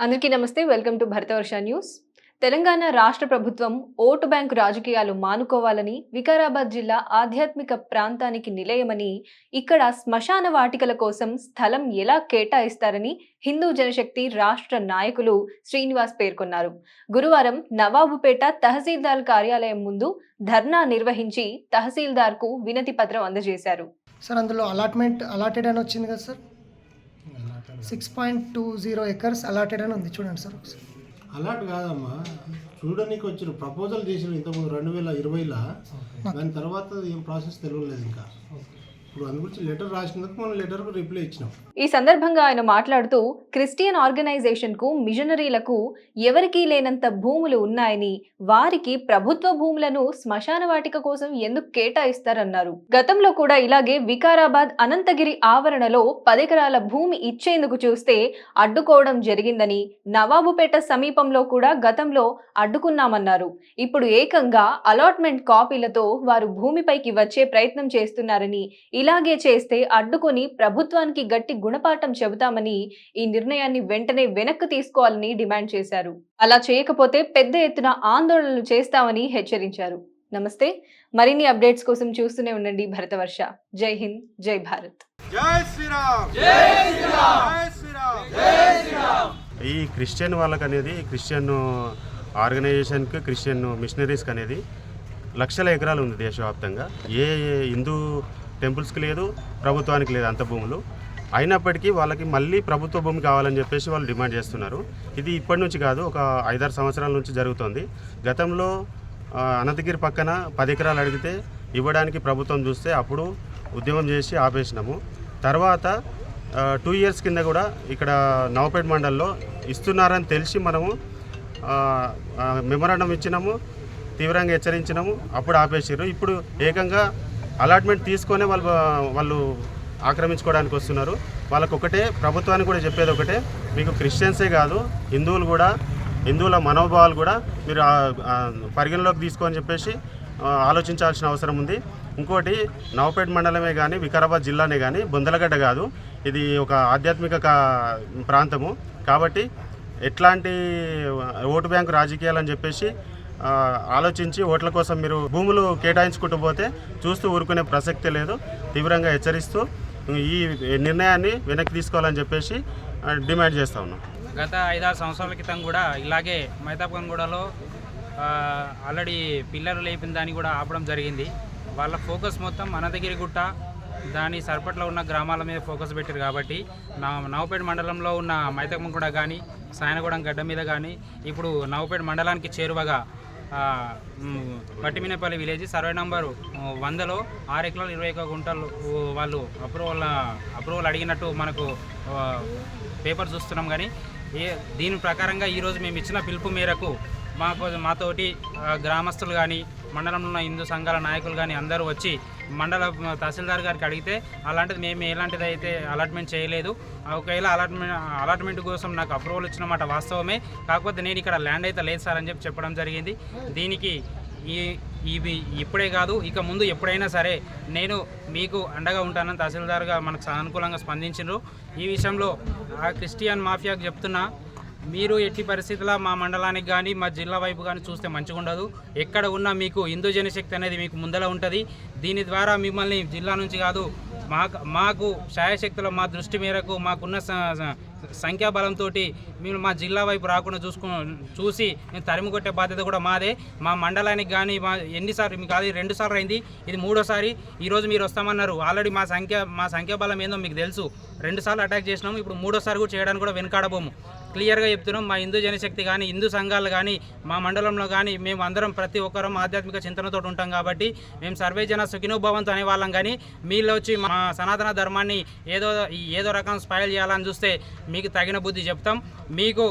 అందరికీ నమస్తే welcome to Bharatavarsha news. Telangana రాష్ట్ర ప్రభుత్వం ఓటు బ్యాంకు రాజకీయాలు మానుకోవాలని వికారాబాద్ జిల్లా ఆధ్యాత్మిక ప్రాంతానికి నిలయమని ఇక్కడ శ్మశాన వాటికల కోసం స్థలం ఎలా కేటాయిస్తారని హిందూ జనశక్తి రాష్ట్ర నాయకులు శ్రీనివాస్ పేర్కొన్నారు. గురువారం నవాబుపేట తహసీల్దార్ కార్యాలయం ముందు ధర్నా నిర్వహించి తహసీల్దార్కు వినతి పత్రం అందజేశారు. సార్ అందులో అలాట్మెంట్ అలాటెడ్ అని వచ్చింది కదా sir? Six point two zero acres allotted అని ఉంది. చూడండి సార్ ఒకసారి. అలాంటి కాదమ్మా. చూడడానికి వచ్చిన ప్రపోజల్ చేసిన ఇంతకుముందు రెండు వేల ఇరవైలో. దాని తర్వాత ఏం ప్రాసెస్ తెలియలేదు ఇంకా. ఇప్పుడు లెటర్ రాసినందుకు మనం రిప్లై ఇచ్చినాం. ఈ సందర్భంగా ఆయన మాట్లాడుతూ క్రిస్టియన్ ఆర్గనైజేషన్కు మిషనరీలకు ఎవరికీ లేనంత భూములు ఉన్నాయని వారికి ప్రభుత్వ భూములను శ్మశాన వాటిక కోసం ఎందుకు కేటాయిస్తారన్నారు. గతంలో కూడా ఇలాగే వికారాబాద్ అనంతగిరి ఆవరణలో పదెకరాల భూమి ఇచ్చేందుకు చూస్తే అడ్డుకోవడం జరిగిందని నవాబుపేట సమీపంలో కూడా గతంలో అడ్డుకున్నామన్నారు. ఇప్పుడు ఏకంగా అలాట్మెంట్ కాపీలతో వారు భూమిపైకి వచ్చే ప్రయత్నం చేస్తున్నారని ఇలాగే చేస్తే అడ్డుకొని ప్రభుత్వానికి గట్టి గుణపాఠం చెబుతామని ఈ నిర్ణయాన్ని వెంటనే వెనక్కి తీసుకోవాలని డిమాండ్ చేశారు. అలా చేయకపోతే పెద్ద ఎత్తున ఆందోళనలు చేస్తామని హెచ్చరించారు. నమస్తే. మరిన్ని అప్డేట్స్ కోసం చూస్తూనే ఉండండి భరతవర్ష. జై హింద్ జై భారత్. జై శ్రీరామ్! జై శ్రీరామ్! జై శ్రీరామ్! ఈ క్రిస్టియన్ వాళ్ళకి అనేది క్రిస్టియన్ ఆర్గనైజేషన్కి క్రిస్టియన్ మిషనరీస్కి అనేది లక్షల ఎకరాలు ఉంది దేశవ్యాప్తంగా. ఏ హిందూ టెంపుల్స్కి లేదు ప్రభుత్వానికి లేదు అంత భూములు. అయినప్పటికీ వాళ్ళకి మళ్ళీ ప్రభుత్వ భూమి కావాలని చెప్పేసి వాళ్ళు డిమాండ్ చేస్తున్నారు. ఇది ఇప్పటి నుంచి కాదు ఒక ఐదారు సంవత్సరాల నుంచి జరుగుతుంది. గతంలో అనంతగిరి పక్కన పది ఎకరాలు అడిగితే ఇవ్వడానికి ప్రభుత్వం చూస్తే అప్పుడు ఉద్యమం చేసి ఆపేసినాము. తర్వాత టూ ఇయర్స్ కింద కూడా ఇక్కడ నవపేట మండల్లో ఇస్తున్నారని తెలిసి మనము మెమరాండం ఇచ్చినాము తీవ్రంగా హెచ్చరించినాము అప్పుడు ఆపేసారు ఇప్పుడు ఏకంగా అలాట్మెంట్ తీసుకొనే వాళ్ళు వాళ్ళు ఆక్రమించుకోవడానికి వస్తున్నారు. వాళ్ళకు ఒకటే ప్రభుత్వానికి కూడా చెప్పేది ఒకటే మీకు క్రిస్టియన్సే కాదు హిందువులు కూడా హిందువుల మనోభావాలు కూడా మీరు పరిగణలోకి తీసుకొని చెప్పేసి ఆలోచించాల్సిన అవసరం ఉంది. ఇంకోటి నవపేట మండలమే కానీ వికారాబాద్ జిల్లానే కానీ బొందలగడ్డ కాదు. ఇది ఒక ఆధ్యాత్మిక కా- ప్రాంతము. కాబట్టి ఎట్లాంటి ఓటు బ్యాంకు రాజకీయాలు అని చెప్పేసి ఆలోచించి ఓట్ల కోసం మీరు భూములు కేటాయించుకుంటూ పోతే చూస్తూ ఊరుకునే ప్రసక్తి లేదు. తీవ్రంగా హెచ్చరిస్తూ ఈ నిర్ణయాన్ని వెనక్కి తీసుకోవాలని చెప్పేసి డిమాండ్ చేస్తా ఉన్నాం. గత ఐదారు సంవత్సరాల క్రితం కూడా ఇలాగే మైతాపంగూడలో ఆల్రెడీ పిల్లలు లేపిన దాన్ని కూడా ఆపడం జరిగింది. వాళ్ళ ఫోకస్ మొత్తం అనంతగిరి గుట్ట దాని సరిపట్లో ఉన్న గ్రామాల మీద ఫోకస్ పెట్టారు కాబట్టి నా నవపేట మండలంలో ఉన్న మైతకంగూడ కానీ సాయనగూడెం గడ్డ మీద కానీ ఇప్పుడు నవపేట మండలానికి చేరువగా పట్టిమినపల్లి విలేజ్ సర్వే నంబరు వందలో ఆరు ఎకరాలు ఇరవై ఒక గుంటలు వాళ్ళు అప్రూవల్ అప్రూవల్ అడిగినట్టు మనకు పేపర్ చూస్తున్నాం కానీ ఏ దీని ప్రకారంగా ఈరోజు మేము ఇచ్చిన పిలుపు మేరకు మాకు మాతోటి గ్రామస్తులు కానీ మండలంలో ఉన్న హిందూ సంఘాల నాయకులు కానీ అందరూ వచ్చి మండల తహసీల్దార్ గారికి అడిగితే అలాంటిది మేము ఎలాంటిది అయితే అలాట్మెంట్ చేయలేదు. ఒకవేళ అలాట్మెంట్ అలాట్మెంట్ కోసం నాకు అప్రూవల్ ఇచ్చినమాట వాస్తవమే. కాకపోతే నేను ఇక్కడ ల్యాండ్ అయితే లేదు సార్ అని చెప్పి చెప్పడం జరిగింది. దీనికి ఈ ఇవి ఇప్పుడే కాదు ఇక ముందు ఎప్పుడైనా సరే నేను మీకు అండగా ఉంటానని తహసీల్దార్గా మనకు సానుకూలంగా స్పందించారు ఈ విషయంలో ఆ క్రిస్టియన్ మాఫియాకు చెప్తున్నా. మీరు ఎట్టి పరిస్థితుల్లో మా మండలానికి కానీ మా జిల్లా వైపు కానీ చూస్తే మంచిగా ఉండదు. ఎక్కడ ఉన్నా మీకు హిందూ జనశక్తి అనేది మీకు ముందర ఉంటుంది. దీని ద్వారా మిమ్మల్ని జిల్లా నుంచి కాదు మాకు మాకు శాయశక్తుల మా దృష్టి మేరకు మాకున్న స- సంఖ్యాబలంతో మేము మా జిల్లా వైపు రాకుండా చూసుకు చూసి మేము తరిమి కొట్టే బాధ్యత కూడా మాదే. మా మండలానికి కానీ మా ఎన్నిసార్లు మీకు అది రెండు సార్లు అయింది ఇది మూడోసారి. ఈరోజు మీరు వస్తామన్నారు. ఆల్రెడీ మా సంఖ్య మా సంఖ్యాబలం ఏందో మీకు తెలుసు. రెండుసార్లు అటాక్ చేసినాము ఇప్పుడు మూడోసారి కూడా చేయడానికి కూడా వెనుకాడబోము. క్లియర్గా చెప్తున్నాం. మా హిందూ జనశక్తి కానీ హిందూ సంఘాలు కానీ మా మండలంలో కానీ మేము అందరం ప్రతి ఒక్కరం ఆధ్యాత్మిక చింతనతో ఉంటాం కాబట్టి మేము సర్వే జన సుఖినోభవంతో అనే వాళ్ళం కానీ మీలో వచ్చి మా సనాతన ధర్మాన్ని ఏదో ఏదో రకం స్పాయిల్ చేయాలని చూస్తే మీకు తగిన బుద్ధి చెప్తాం. మీకు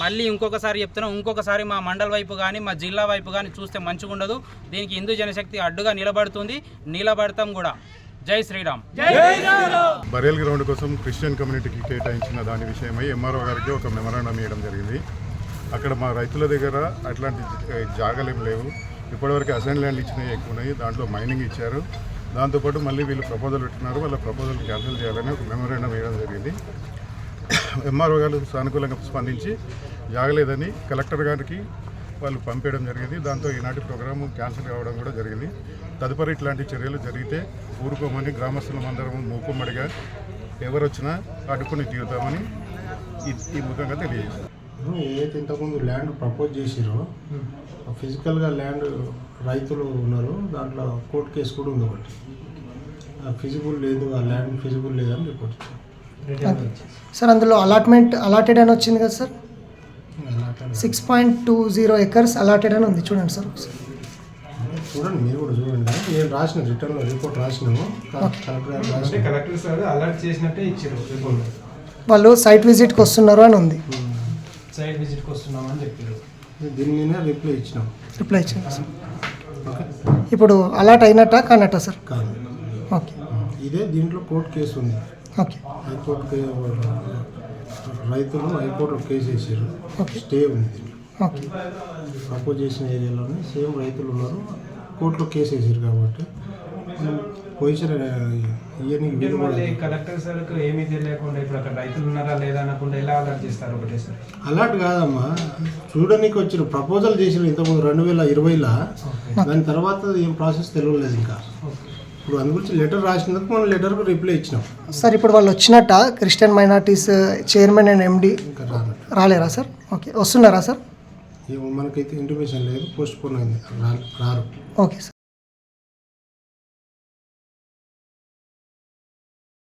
మళ్ళీ ఇంకొకసారి చెప్తున్నాం. ఇంకొకసారి మా మండల వైపు కానీ మా జిల్లా వైపు కానీ చూస్తే మంచిగా ఉండదు దీనికి హిందూ జనశక్తి అడ్డుగా నిలబడుతుంది. నిలబడతాం కూడా. జై శ్రీరామ్. బరేల్ గ్రౌండ్ కోసం క్రిస్టియన్ కమ్యూనిటీకి కేటాయించిన దాని విషయమై ఎంఆర్ఓ గారికి ఒక మెమరాండం ఇవ్వడం జరిగింది. అక్కడ మా రైతుల దగ్గర అట్లాంటి జాగాలు లేవు. ఇప్పటివరకు అసైన్ ల్యాండ్ ఇచ్చినవి ఎక్కువ ఉన్నాయి. దాంట్లో మైనింగ్ ఇచ్చారు. దాంతోపాటు మళ్ళీ వీళ్ళు ప్రపోజల్ పెట్టినారు వాళ్ళ ప్రపోజల్ క్యాన్సిల్ చేయాలని ఒక మెమరాండం ఇవ్వడం జరిగింది. ఎంఆర్ఓ గారు సానుకూలంగా స్పందించి జాగలేదని కలెక్టర్ గారికి వాళ్ళు పంపేయడం జరిగింది. దాంతో ఈనాటి ప్రోగ్రాము క్యాన్సిల్ కావడం కూడా జరిగింది. తదుపరి ఇట్లాంటి చర్యలు జరిగితే ఊరుకోమని గ్రామస్తులం అందరం మూకుమ్మడిగా ఎవరు వచ్చినా అడ్డుకుని తీరుతామని ఈ ముఖంగా తెలియజేస్తాం ఏదైతే ఇంతకుముందు ల్యాండ్ ప్రపోజ్ చేసిరో ఫిజికల్గా ల్యాండ్ రైతులు ఉన్నారు దాంట్లో కోర్టు కేసు కూడా ఉంది ఒకటి. ఫిజిబుల్ లేదు ఆ ల్యాండ్ ఫిజిబుల్ లేదని రిపోర్ట్ సార్ అందులో అలాట్మెంట్ అలాటెడ్ అని వచ్చింది కదా sir? Six point two zero acres allotted అని ఉంది. చూడండి సార్ చూడండి మీరు కూడా చూడండి. నేను రాసిన రిటర్న్లో రిపోర్ట్ రాసినాము. కలెక్టర్ సార్ అలర్ట్ చేసినట్టే ఇచ్చారు రిపోర్ట్ వాళ్ళు సైట్ విజిట్కి వస్తున్నారు అని ఉంది. సైట్ విజిట్కి వస్తున్నామని చెప్పారు. దీని మీద రిప్లై ఇచ్చినాం. రిప్లై ఇచ్చింది సార్. ఇప్పుడు అలాట్ అయినట్టా కానట్టా సార్? ఓకే. ఇదే దీంట్లో కోర్టు కేసు ఉంది. ఓకే. హైకోర్టు రైతులు హైకోర్టులో కేసు వేసారు. స్టే ఉంది ప్రపోజ్ చేసిన ఏరియాలోనే సేమ్ రైతులు ఉన్నారు. కోర్టులో కేసు వేసారు కాబట్టి పొజిషన్ కలెక్టర్ సార్కు ఏమీ తెలియకుండా ఇప్పుడు అక్కడ రైతులు ఉన్నారా లేదా అనకుండా ఎలా అలర్ట్ చేస్తారు ఒకటే సార్? అలాంటి కాదమ్మా. చూడడానికి వచ్చారు ప్రపోజల్ చేసారు ఇంతకుముందు రెండు వేల ఇరవైలో దాని తర్వాత ఏం ప్రాసెస్ తెలియలేదు ఇంకా. ఇప్పుడు అందు గురించి లెటర్ రాసినందుకు మనం లెటర్కు రిప్లై ఇచ్చినాం. సార్ ఇప్పుడు వాళ్ళు వచ్చినట్ట? Christian minorities chairman and MD ఇంకా రాలేరా సార్? ఓకే వస్తున్నారా సార్? ఏమో మనకైతే ఇంటిమేషన్ లేదు పోస్ట్ పోన్ అయింది. రా- రారు. Okay sir.